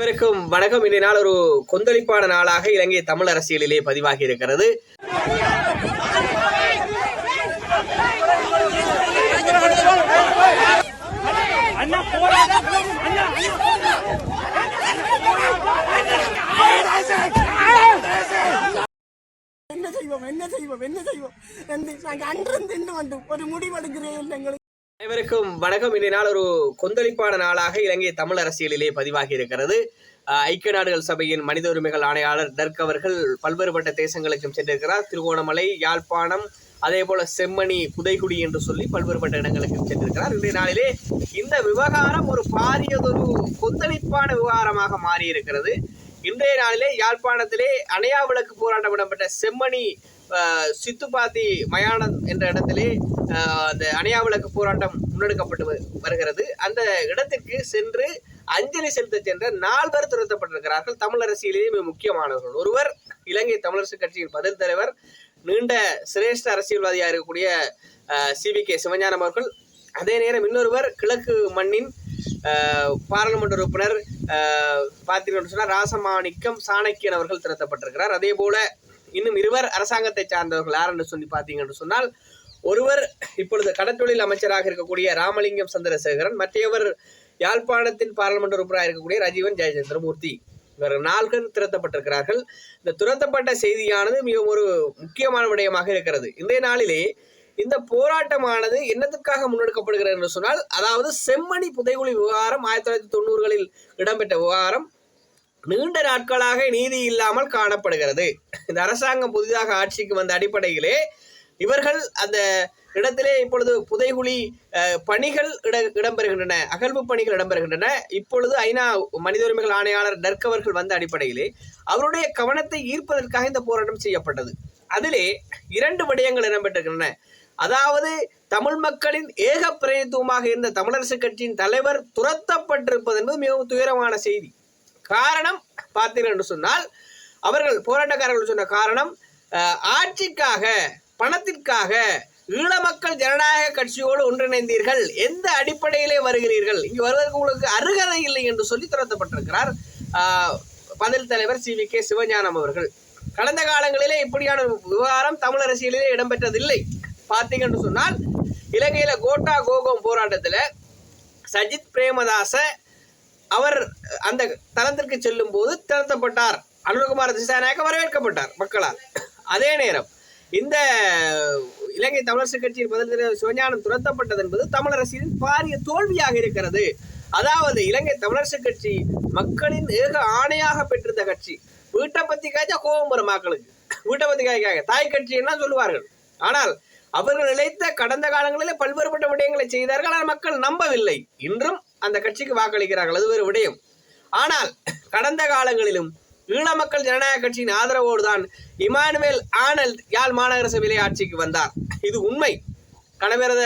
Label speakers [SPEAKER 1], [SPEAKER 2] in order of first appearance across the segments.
[SPEAKER 1] அனைவருக்கும் வணக்கம். இன்றைய நாள் ஒரு கொந்தளிப்பான நாளாக இலங்கை தமிழ் அரசியலிலே பதிவாகி இருக்கிறது
[SPEAKER 2] என்ன செய்வோம்? என்ன செய்வோம்? என்ன செய்வோம்? என்று நாங்கள் அன்றும் தின்று வந்து ஒரு முடிவெடுக்கிறே இல்லை எங்களுக்கு
[SPEAKER 1] அனைவருக்கும் வணக்கம். இன்றைய நாள் ஒரு கொந்தளிப்பான நாளாக இலங்கை தமிழ் அரசியலிலே பதிவாகி இருக்கிறது. ஐக்கிய நாடுகள் சபையின் மனித உரிமைகள் ஆணையாளர் டர்க் அவர்கள் பல்வேறுபட்ட தேசங்களுக்கும் சென்றிருக்கிறார். திருகோணமலை யாழ்ப்பாணம் அதே போல செம்மணி புதைகுடி என்று சொல்லி பல்வேறுபட்ட இடங்களுக்கும் சென்றிருக்கிறார். இன்றைய நாளிலே இந்த விவகாரம் ஒரு பாரியதொரு கொந்தளிப்பான விவகாரமாக மாறி இருக்கிறது இன்றைய நாளிலே யாழ்ப்பாணத்திலே அணையா விளக்கு போராட்டம் இடம்பெற்ற செம்மணி சித்துப்பாத்தி மயானம் என்ற இடத்திலே அந்த அணையா விளக்கு போராட்டம் முன்னெடுக்கப்பட்டு வ- வருகிறது. அந்த இடத்திற்கு சென்று அஞ்சலி செலுத்த சென்ற நால்வர் துரத்தப்பட்டிருக்கிறார்கள். தமிழ் அரசியலிலே மிக முக்கியமானவர்கள். ஒருவர் இலங்கை தமிழரசு கட்சியின் பதில் தலைவர் நீண்ட சிரேஷ்ட அரசியல்வாதியாக இருக்கக்கூடிய சிவி கே. சிவஞானம் அவர்கள். அதே நேரம் இன்னொருவர் கிழக்கு மண்ணின் பாராளுமன்ற உறுப்பினர் பார்த்தீங்கன்னு சொன்னால் ராசமாணிக்கம் சாணக்கியன் அவர்கள் திரட்டப்பட்டிருக்கிறார் அதே போல இன்னும் இருவர் அரசாங்கத்தை சார்ந்தவர்கள் யார் என்று சொல்லி பார்த்தீங்கன்னு சொன்னால் ஒருவர் இப்பொழுது கடத்தொழில் அமைச்சராக இருக்கக்கூடிய ராமலிங்கம் சந்திரசேகரன் மற்றையவர் யாழ்ப்பாணத்தின் பாராளுமன்ற உறுப்பினராக இருக்கக்கூடிய ரஜீவன் ஜெயச்சந்திரமூர்த்தி. இவர் நால்கள் திரட்டப்பட்டிருக்கிறார்கள் இந்த துரத்தப்பட்ட செய்தியானது மிகவும் ஒரு முக்கியமான விடயமாக இருக்கிறது. இன்றைய நாளிலே இந்த போராட்டமானது என்னத்துக்காக முன்னெடுக்கப்படுகிறது என்று சொன்னால் அதாவது செம்மணி புதைகுழி விவகாரம் ஆயிரத்தி தொள்ளாயிரத்தி தொண்ணூறுகளில் இடம்பெற்ற விவகாரம். நீண்ட நாட்களாக நீதி இல்லாமல் காணப்படுகிறது. இந்த அரசாங்கம் புதிதாக ஆட்சிக்கு வந்த அடிப்படையிலே இவர்கள் அந்த இடத்திலே இப்பொழுது புதைகுழி பணிகள் இட இடம்பெறுகின்றன. அகழ்வு பணிகள் இடம்பெறுகின்றன. இப்பொழுது ஐநா மனித உரிமைகள் ஆணையாளர் டர்க் அவர்கள் வந்த அடிப்படையிலே அவருடைய கவனத்தை ஈர்ப்பதற்காக இந்த போராட்டம் செய்யப்பட்டது. அதிலே இரண்டு விடயங்கள் இடம்பெற்றிருக்கின்றன. அதாவது தமிழ் மக்களின் ஏக பிரதித்துவமாக இருந்த தமிழரசு கட்சியின் தலைவர் துரத்தப்பட்டிருப்பது என்பது மிகவும் துயரமான செய்தி. காரணம் பார்த்தீர்கள் என்று சொன்னால் அவர்கள் போராட்டக்காரர்கள் சொன்ன காரணம் ஆட்சிக்காக பணத்திற்காக ஈழ மக்கள் ஜனநாயக கட்சியோடு ஒன்றிணைந்தீர்கள். எந்த அடிப்படையிலே வருகிறீர்கள்? இங்கு வருவதற்கு உங்களுக்கு அருகதை இல்லை என்று சொல்லி துரத்தப்பட்டிருக்கிறார் பதில் தலைவர் சி வி கே சிவஞானம் அவர்கள். கடந்த காலங்களிலே இப்படியான விவகாரம் தமிழ் அரசியலிலே இடம்பெற்றதில்லை. பார்த்தீங்கன்னு சொன்னால் இலங்கையில கோட்டா கோகோம் போராட்டத்தில் சஜித் பிரேமதாச அவர் அந்த தளத்திற்கு செல்லும் போது திறத்தப்பட்டார். அனுரகுமார திசாநாயக்க வரவேற்கப்பட்டார் மக்களால். அதே நேரம் இந்த இலங்கை தமிழரசு கட்சியின் பதில் சிவஞானம் துரத்தப்பட்டது என்பது தமிழரசின் பாரிய தோல்வியாக இருக்கிறது. அதாவது இலங்கை தமிழரசு கட்சி மக்களின் ஏக ஆணையாக பெற்றிருந்த கட்சி. வீட்டை பத்தி காய்ச்சா கோபம் வரும் மக்களுக்கு. வீட்டை பத்தி காய்க்காக தாய் சொல்லுவார்கள். ஆனால் அவர்கள் நிலைத்த கடந்த காலங்களில் பல்வேறுபட்ட விடயங்களை செய்தார்கள். ஆனால் மக்கள் நம்பவில்லை. இன்றும் அந்த கட்சிக்கு வாக்களிக்கிறார்கள். அது ஒரு விடயம். ஆனால் கடந்த காலங்களிலும் ஈழ மக்கள் ஜனநாயக கட்சியின் ஆதரவோடு தான் இமானுவேல் ஆனல் யாழ் மாநகர சபையிலே ஆட்சிக்கு வந்தார். இது உண்மை. கணவரத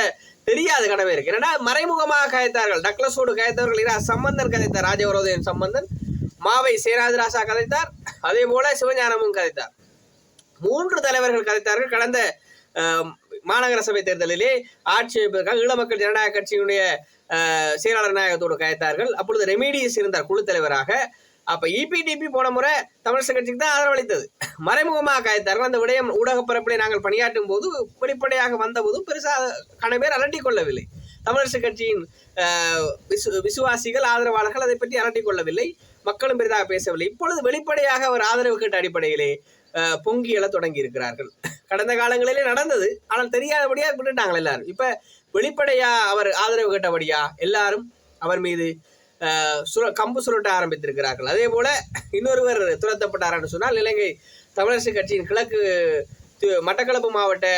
[SPEAKER 1] தெரியாது கணவருக்கு ஏன்னா மறைமுகமாக கதைத்தார்கள். டக்ளஸோடு கதைத்தவர்கள் இரா சம்பந்தன் கதைத்தார். ராஜவரோதயன் சம்பந்தன். மாவை சேராதிராசா கதைத்தார். அதே போல சிவஞானமும் கதைத்தார். மூன்று தலைவர்கள் கதைத்தார்கள். கடந்த மாநகர சபை தேர்தலிலே ஆட்சி அமைப்பதற்காக ஈழ மக்கள் ஜனநாயக கட்சியினுடைய செயலாளர் நாயகத்தோடு கயத்தார்கள். அப்பொழுது ரெமிடியஸ் இருந்தார் குழு தலைவராக. அப்ப இபிடிபி போன முறை தமிழரசு கட்சிக்கு தான் ஆதரவளித்தது மறைமுகமாக காய்த்தார்கள். அந்த விடயம் ஊடக பரப்பிலே நாங்கள் பணியாற்றும் போது வெளிப்படையாக வந்தபோதும் பெருசாக கன பேர் அலட்டி கொள்ளவில்லை. தமிழரசு கட்சியின் விசு விசுவாசிகள் ஆதரவாளர்கள் அதை பற்றி அலட்டி கொள்ளவில்லை. மக்களும் பெரிதாக பேசவில்லை. இப்பொழுது வெளிப்படையாக அவர் ஆதரவு கேட்ட அடிப்படையிலே பொங்கி எழ தொடங்கி இருக்கிறார்கள் கடந்த காலங்களிலே நடந்தது. ஆனால் தெரியாதபடியா விட்டுட்டாங்க எல்லாரும். இப்ப வெளிப்படையா அவர் ஆதரவு கேட்டபடியா எல்லாரும் அவர் மீது சுர கம்பு சுருட்ட ஆரம்பித்திருக்கிறார்கள். அதே போல இன்னொருவர் துரத்தப்பட்டார்னு சொன்னால் இலங்கை தமிழரசு கட்சியின் கிழக்கு மட்டக்களப்பு மாவட்ட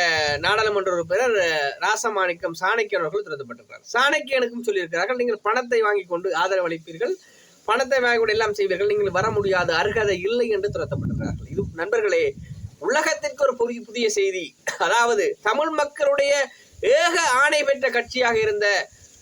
[SPEAKER 1] நாடாளுமன்ற உறுப்பினர் ராசமாணிக்கம் சாணக்கியன் அவர்கள் துரத்தப்பட்டிருக்கிறார். சாணக்கியனுக்கும் சொல்லியிருக்கிறார்கள் நீங்கள் பணத்தை வாங்கி கொண்டு ஆதரவு அளிப்பீர்கள். பணத்தை வாங்கி எல்லாம் செய்வீர்கள். நீங்கள் வர முடியாது அருகதை இல்லை என்று துரத்தப்படுகிறார்கள். இது நண்பர்களே உலகத்திற்கு ஒரு புதிய புதிய செய்தி. அதாவது தமிழ் மக்களுடைய ஏக ஆணை பெற்ற கட்சியாக இருந்த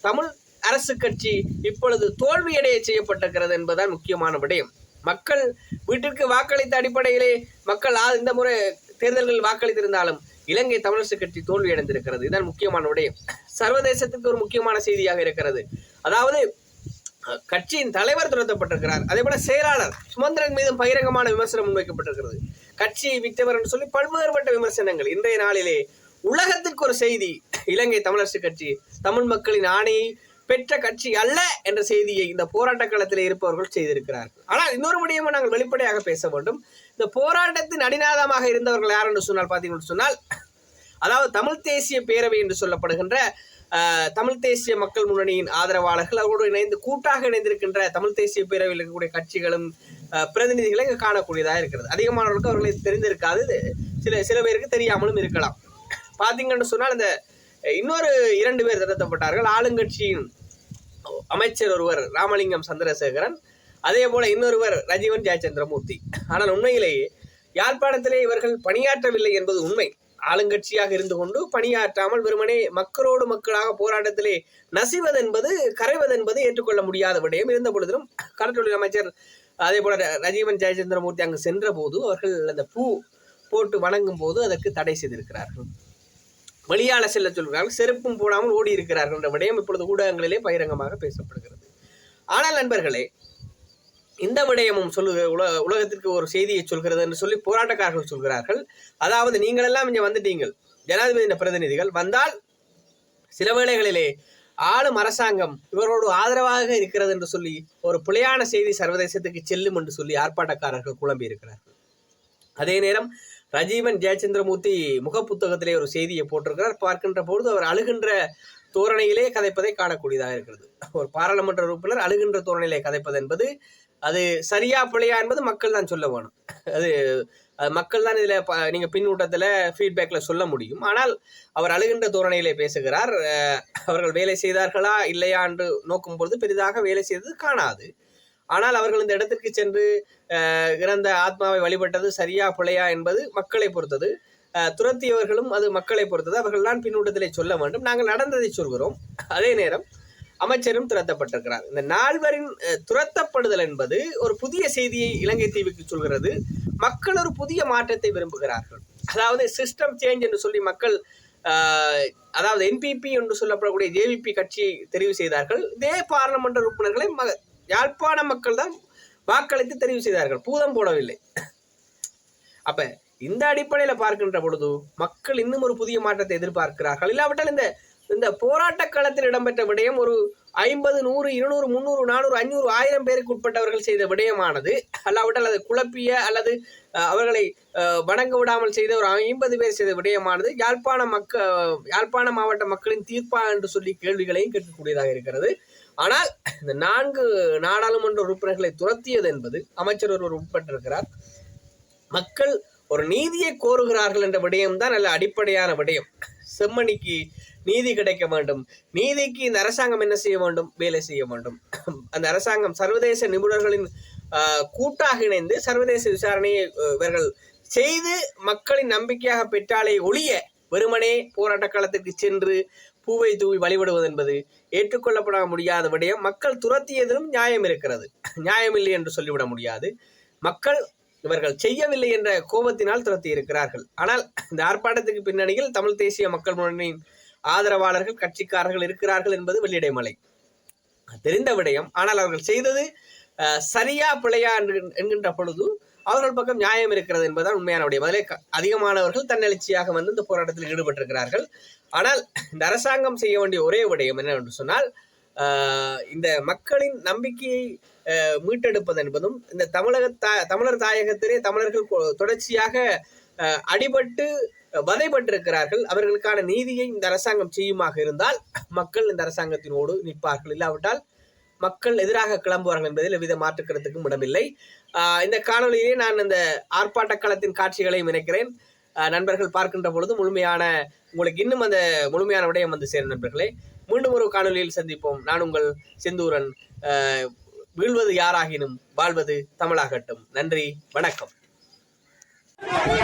[SPEAKER 1] தமிழ் அரசு கட்சி இப்பொழுது தோல்வியடைய செய்யப்பட்டிருக்கிறது என்பதுதான் முக்கியமான விடயம். மக்கள் வீட்டிற்கு வாக்களித்த அடிப்படையிலே மக்கள் இந்த முறை தேர்தல்களில் வாக்களித்திருந்தாலும் இலங்கை தமிழரசு கட்சி தோல்வியடைந்திருக்கிறது. இதுதான் முக்கியமான விடயம். சர்வதேசத்துக்கு ஒரு முக்கியமான செய்தியாக இருக்கிறது. அதாவது கட்சியின் தலைவர் துரத்தப்பட்டிருக்கிறார். அதே போல செயலாளர் சுமந்திரன் மீதும் பகிரங்கமான விமர்சனம் முன்வைக்கப்பட்டிருக்கிறது. கட்சியை விட்டவர் என்று சொல்லி பல்வேறுபட்ட விமர்சனங்கள். இன்றைய நாளிலே உலகத்திற்கு ஒரு செய்தி. இலங்கை தமிழரசு கட்சி தமிழ் மக்களின் ஆணையை பெற்ற கட்சி அல்ல என்ற செய்தியை இந்த போராட்ட களத்தில் இருப்பவர்கள் செய்திருக்கிறார்கள். ஆனால் இன்னொரு முடியும் நாங்கள் வெளிப்படையாக பேச வேண்டும். இந்த போராட்டத்தின் அடிநாதமாக இருந்தவர்கள் யார் என்று சொன்னால் பார்த்தீங்கன்னு சொன்னால் அதாவது தமிழ் தேசிய பேரவை என்று சொல்லப்படுகின்ற தமிழ் தேசிய மக்கள் முன்னணியின் ஆதரவாளர்கள் அவர்களோடு இணைந்து கூட்டாக இணைந்திருக்கின்ற தமிழ் தேசிய பேரவையில் இருக்கக்கூடிய கட்சிகளும் பிரதிநிதிகளை இங்கே காணக்கூடியதாக இருக்கிறது. அதிகமானவர்களுக்கு அவர்களை தெரிந்திருக்காது. சில சில பேருக்கு தெரியாமலும் இருக்கலாம். பார்த்தீங்கன்னு சொன்னால் இந்த இன்னொரு இரண்டு பேர் திருத்தப்பட்டார்கள் ஆளுங்கட்சியின் அமைச்சர் ஒருவர் ராமலிங்கம் சந்திரசேகரன் அதே போல இன்னொருவர் ரஜீவன் ஜெயச்சந்திரமூர்த்தி. ஆனால் உண்மையிலேயே யாழ்ப்பாணத்திலே இவர்கள் பணியாற்றவில்லை என்பது உண்மை. ஆளுங்கட்சியாக இருந்து கொண்டு பணியாற்றாமல் வெறுமனே மக்களோடு மக்களாக போராட்டத்திலே நசிவதென்பது கரைவதென்பது ஏற்றுக்கொள்ள முடியாத விடயம். இருந்த பொழுதிலும் கடற்றொழில் அமைச்சர் அதே போல ரஜீவன் ஜெயச்சந்திரமூர்த்தி அங்கு சென்ற போது அவர்கள் அந்த பூ போட்டு வணங்கும் போது அதற்கு தடை செய்திருக்கிறார்கள். வெளியால செல்ல சொல்கிறார்கள் செருப்பும் போடாமல் ஓடி இருக்கிறார்கள் என்ற விடயம் இப்பொழுது ஊடகங்களிலே பகிரங்கமாக பேசப்படுகிறது. ஆனால் நண்பர்களே இந்த விடயமும் சொல்லு உல உலகத்திற்கு ஒரு செய்தியை சொல்கிறது என்று சொல்லி போராட்டக்காரர்கள் சொல்கிறார்கள். அதாவது நீங்கள் எல்லாம் இங்கே வந்துட்டீங்கள். ஜனாதிபதி பிரதிநிதிகள் வந்தால் சில வேளைகளிலே ஆளும் அரசாங்கம் இவரோடு ஆதரவாக இருக்கிறது என்று சொல்லி ஒரு பிழையான செய்தி சர்வதேசத்துக்கு செல்லும் என்று சொல்லி ஆர்ப்பாட்டக்காரர்கள் குழம்பி இருக்கிறார்கள் அதே நேரம் ரஜீவன் ஜெயச்சந்திரமூர்த்தி முகப்புத்தகத்திலே ஒரு செய்தியை போட்டிருக்கிறார். பார்க்கின்ற பொழுது அவர் அழுகின்ற தோரணையிலே கதைப்பதை காணக்கூடியதாக இருக்கிறது. ஒரு பாராளுமன்ற உறுப்பினர் அழுகின்ற தோரணையிலே கதைப்பது என்பது அது சரியா பிழையா என்பது மக்கள் தான் சொல்ல வேணும். அது மக்கள் தான் இதில் நீங்கள் பின்னூட்டத்தில் ஃபீட்பேக்கில் சொல்ல முடியும். ஆனால் அவர் அழுகின்ற தோரணையிலே பேசுகிறார் அவர்கள் வேலை செய்தார்களா இல்லையா என்று நோக்கும் பொழுது பெரிதாக வேலை செய்தது காணாது. ஆனால் அவர்கள் இந்த இடத்திற்கு சென்று இறந்த ஆத்மாவை வழிபட்டது சரியா பிழையா என்பது மக்களை பொறுத்தது. துரத்தியவர்களும் அது மக்களை பொறுத்தது. அவர்கள் தான் பின்னூட்டத்திலே சொல்ல வேண்டும். நாங்கள் நடந்ததை சொல்கிறோம். அதே நேரம் அமைச்சரும் துரத்தப்பட்டிருக்கிறார். இந்த நால்வரின் துரத்தப்படுதல் என்பது ஒரு புதிய செய்தியை இலங்கை தீவுக்கு சொல்கிறது. மக்கள் ஒரு புதிய மாற்றத்தை விரும்புகிறார்கள். அதாவது சிஸ்டம் சேஞ்ச் என்று சொல்லி மக்கள் ஆஹ், அதாவது என்பிபி என்று சொல்லப்படக்கூடிய ஜேவிபி கட்சியை தெரிவு செய்தார்கள். இதே பாராளுமன்ற உறுப்பினர்களை ம- யாழ்ப்பாண மக்கள் தான் வாக்களித்து தெரிவு செய்தார்கள். பூதம் போடவில்லை. அப்ப இந்த அடிப்படையில பார்க்கின்ற பொழுது மக்கள் இன்னும் ஒரு புதிய மாற்றத்தை எதிர்பார்க்கிறார்கள். இல்லாவிட்டால் இந்த இந்த போராட்ட காலத்தில் இடம்பெற்ற விடயம் ஒரு ஐம்பது நூறு இருநூறு முந்நூறு நானூறு ஐநூறு ஆயிரம் பேருக்கு உட்பட்டவர்கள் செய்த விடயமானது. அல்லாவிட்டால் அது குழப்பிய அல்லது அவர்களை வணங்க விடாமல் செய்த ஒரு ஐம்பது பேர் செய்த விடயமானது. யாழ்ப்பாண மக்க யாழ்ப்பாண மாவட்ட மக்களின் தீர்ப்பா என்று சொல்லி கேள்விகளையும் கேட்கக்கூடியதாக இருக்கிறது. ஆனால் இந்த நான்கு நாடாளுமன்ற உறுப்பினர்களை துரத்தியது என்பது அமைச்சர் ஒருவர் உட்பட்டிருக்கிறார். மக்கள் ஒரு நீதியை கோருகிறார்கள் என்ற விடயம்தான் நல்ல அடிப்படையான விடயம். செம்மணிக்கு நீதி கிடைக்க வேண்டும். நீதிக்கு இந்த அரசாங்கம் என்ன செய்ய வேண்டும்? வேலை செய்ய வேண்டும். அந்த அரசாங்கம் சர்வதேச நிபுணர்களின் கூட்டாக இணைந்து சர்வதேச விசாரணையை இவர்கள் செய்து மக்களின் நம்பிக்கையாக பெற்றாலே ஒழிய வெறுமனே போராட்ட காலத்திற்கு சென்று பூவை தூவி வழிபடுவது என்பது ஏற்றுக்கொள்ளப்பட முடியாத விடயம். மக்கள் துரத்தியதிலும் நியாயம் இருக்கிறது. நியாயமில்லை என்று சொல்லிவிட முடியாது. மக்கள் இவர்கள் செய்யவில்லை என்ற கோபத்தினால் துரத்தி இருக்கிறார்கள் ஆனால் இந்த ஆர்ப்பாட்டத்துக்கு பின்னணியில் தமிழ் தேசிய மக்கள் முன்னணியின் ஆதரவாளர்கள் கட்சிக்காரர்கள் இருக்கிறார்கள் என்பது வெள்ளிடைமலை. தெரிந்த விடயம். ஆனால் அவர்கள் செய்தது சரியா பிழையா என்று- என்கின்ற பொழுது அவர்கள் பக்கம் நியாயம் இருக்கிறது என்பதுதான் உண்மையான விடயம். அதிலே க- அதிகமானவர்கள் தன்னெழுச்சியாக வந்து இந்த போராட்டத்தில் ஈடுபட்டிருக்கிறார்கள். ஆனால் இந்த அரசாங்கம் செய்ய வேண்டிய ஒரே விடயம் என்னவென்று சொன்னால் இந்த மக்களின் நம்பிக்கையை மீட்டெடுப்பது என்பதும் இந்த தமிழக தா தமிழர் தாயகத்திலே தமிழர்கள் தொடர்ச்சியாக அடிபட்டு வதைப்பட்டிருக்கிறார்கள் அவர்களுக்கான நீதியை இந்த அரசாங்கம் செய்யுமாக இருந்தால் மக்கள் இந்த அரசாங்கத்தினோடு நிற்பார்கள். இல்லாவிட்டால் மக்கள் எதிராக கிளம்புவார்கள் என்பதில் எவ்வித மாற்றுக்கிறதுக்கும் இடமில்லை. இந்த காணொளியிலே நான் இந்த ஆர்ப்பாட்ட களத்தின் காட்சிகளையும் இணைக்கிறேன். நண்பர்கள் பார்க்கின்ற பொழுது முழுமையான உங்களுக்கு இன்னும் அந்த முழுமையான விடயம் வந்து சேரும் நண்பர்களே. மீண்டும் ஒரு காணொளியில் சந்திப்போம். நான் உங்கள் செந்தூரன். வீழ்வது யாராகினும் வாழ்வது தமிழாகட்டும். நன்றி வணக்கம்.
[SPEAKER 3] Hey!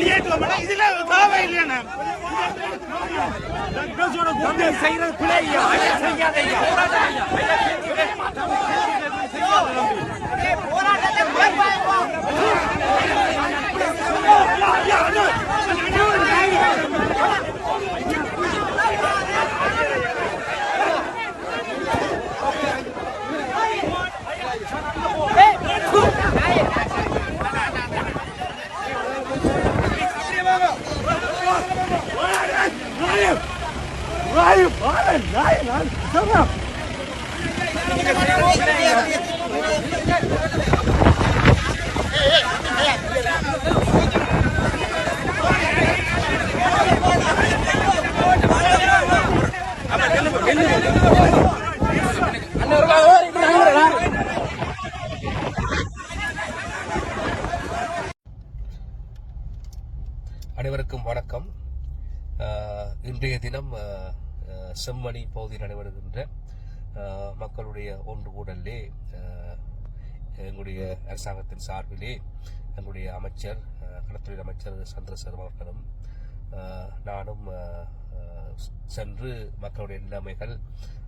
[SPEAKER 4] வெளியேற்றுவோம் இதுல தேவையில்லைண்ணா. செய்யறது பிள்ளையா செய்யாதையா
[SPEAKER 3] அனைவருக்கும் வணக்கம். இன்றைய தினம் செம்மணி பகுதியில் நடைபெறுகின்ற மக்களுடைய ஒன்று கூடலே எங்களுடைய அரசாங்கத்தின் சார்பிலே எங்களுடைய அமைச்சர் அஹ், அமைச்சர் சந்திரசேகர் அவர்களும் நானும் சென்று மக்களுடைய நிலைமைகள்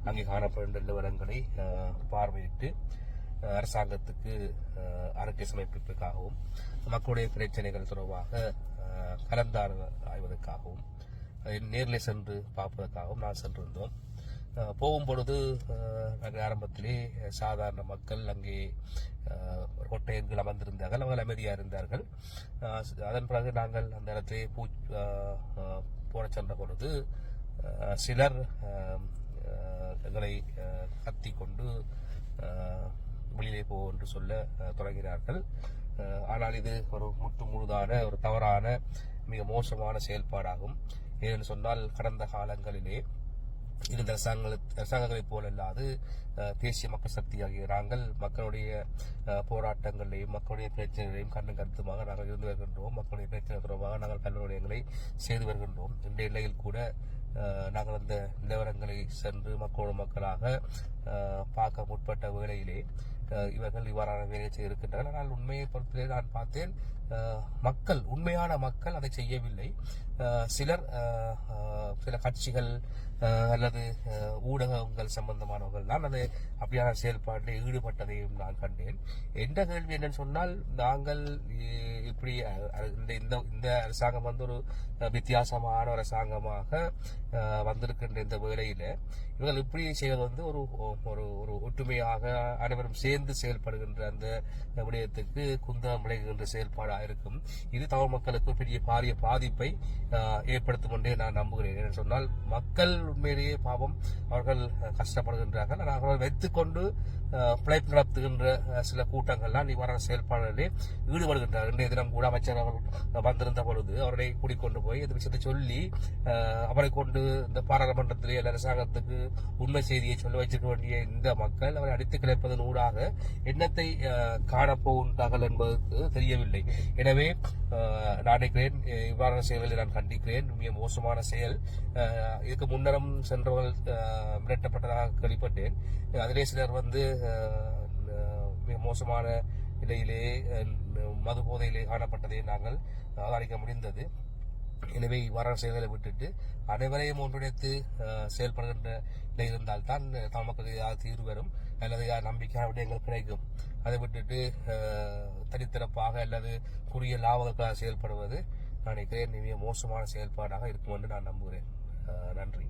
[SPEAKER 3] அங்கே காணப்படும் நிலவரங்களை பார்வையிட்டு அரசாங்கத்துக்கு அஹ், அறிக்கை சமர்ப்பிப்பதற்காகவும் மக்களுடைய பிரச்சனைகள் தொடர்பாக கலந்தாய்வதற்காகவும் கலந்தார ஆய்வதற்காகவும் நேரில் சென்று பார்ப்பதற்காகவும் நான் சென்றிருந்தோம். போகும் பொழுது நாங்கள் ஆரம்பத்திலே சாதாரண மக்கள் அங்கே அஹ், அமர்ந்திருந்தார்கள். அவர்கள் அமைதியாக இருந்தார்கள். அதன் பிறகு நாங்கள் அந்த இடத்திலே பூ போன சென்ற பொழுது சிலர் எங்களை கத்தி கொண்டு வெளியிலே போ என்று சொல்ல தொடங்கினார்கள். ஆனால் இது ஒரு முற்று முழுதான ஒரு தவறான மிக மோசமான செயல்பாடாகும். ஏன்னு சொன்னால் கடந்த காலங்களிலே இருந்த அரசாங்க அரசாங்கங்களைப் போல் அல்லாது தேசிய மக்கள் சக்தி ஆகிய நாங்கள் மக்களுடைய போராட்டங்களையும் மக்களுடைய பிரச்சனைகளையும் கண்ணும் கருத்துமாக நாங்கள் இருந்து வருகின்றோம். மக்களுடைய பிரச்சனை தொடர்பாக நாங்கள் கல்வி நிலையங்களை செய்து வருகின்றோம். இன்றைய நிலையில் கூட நாங்கள் அந்த நிலவரங்களை சென்று மக்களோடு மக்களாக பார்க்க முற்பட்ட வேளையிலே இவர்கள் இவ்வாறான வேலையை செய்திருக்கின்றனர். ஆனால் உண்மையை பொறுத்தவரை நான் பார்த்தேன் மக்கள் உண்மையான மக்கள் அதை செய்யவில்லை. சிலர் சில கட்சிகள் அல்லது ஊடகங்கள் சம்பந்தமானவர்கள் தான் அது அப்படியான செயல்பாட்டில் ஈடுபட்டதையும் நான் கண்டேன். எந்த கேள்வி என்னன்னு சொன்னால் நாங்கள் இ- இப்படி இந்த இந்த இந்த அரசாங்கம் வந்து ஒரு வித்தியாசமான அரசாங்கமாக வந்திருக்கின்ற இந்த வேளையில் இவர்கள் இப்படி செய்வது வந்து ஒரு ஒரு ஒரு ஒற்றுமையாக அனைவரும் சேர்ந்து செயல்படுகின்ற அந்த விடயத்துக்கு குந்தம் விளைகின்ற செயல்பாடாக இருக்கும். இது தமிழ் மக்களுக்கு பெரிய பாரிய பாதிப்பை ஏற்படுத்தும் என்றே நான் நம்புகிறேன். என்று சொன்னால் மக்கள் உண்மையிலேயே பாவம் அவர்கள் கஷ்டப்படுகின்றார்கள். ஆனால் அவர்கள் வைத்துக்கொண்டு பிழைப்பு நடத்துகின்ற சில கூட்டங்கள்லாம் நிவாரண செயல்பாடுகளிலே ஈடுபடுகின்றார். இன்றைய தினம் கூட அமைச்சர் அவர் வந்திருந்த பொழுது அவரை கூடிக்கொண்டு போய் இந்த விஷயத்தை சொல்லி அவரை கொண்டு இந்த பாராளுமன்றத்திலே அல்லது அரசாங்கத்துக்கு உண்மை செய்தியை சொல்ல வச்சிருக்க வேண்டிய இந்த மக்கள் அவரை அடித்து கிளைப்பதன் ஊடாக என்னத்தை காணப்போகின்றார்கள் என்பதற்கு தெரியவில்லை. எனவே நான் நினைக்கிறேன் இவ்வாறான செயல்களை நான் கண்டிக்கிறேன். மிக மோசமான செயல். இதுக்கு முன்னரும் சென்றவர்கள் மிரட்டப்பட்டதாக கேள்விப்பட்டேன். அதிலே சிலர் வந்து மிக மோசமான நிலையிலே மது போதையிலே காணப்பட்டதை நாங்கள் அவதானிக்க முடிந்தது. எனவே இவ்வாறான செயல்களை விட்டுட்டு அனைவரையும் ஒன்றிணைத்து செயல்படுகின்ற நிலை இருந்தால்தான் தமிழ் மக்களுக்கு ஏதாவது தீர்வு வரும். அல்லது நம்பிக்கையான விடயங்கள் கிடைக்கும். அதை விட்டுட்டு தனித்திறப்பாக அல்லது குறுகிய லாபங்களுக்காக செயல்படுவது நான் நினைக்கிறேன் மிக மோசமான செயல்பாடாக இருக்கும் என்று நான் நம்புகிறேன். நன்றி.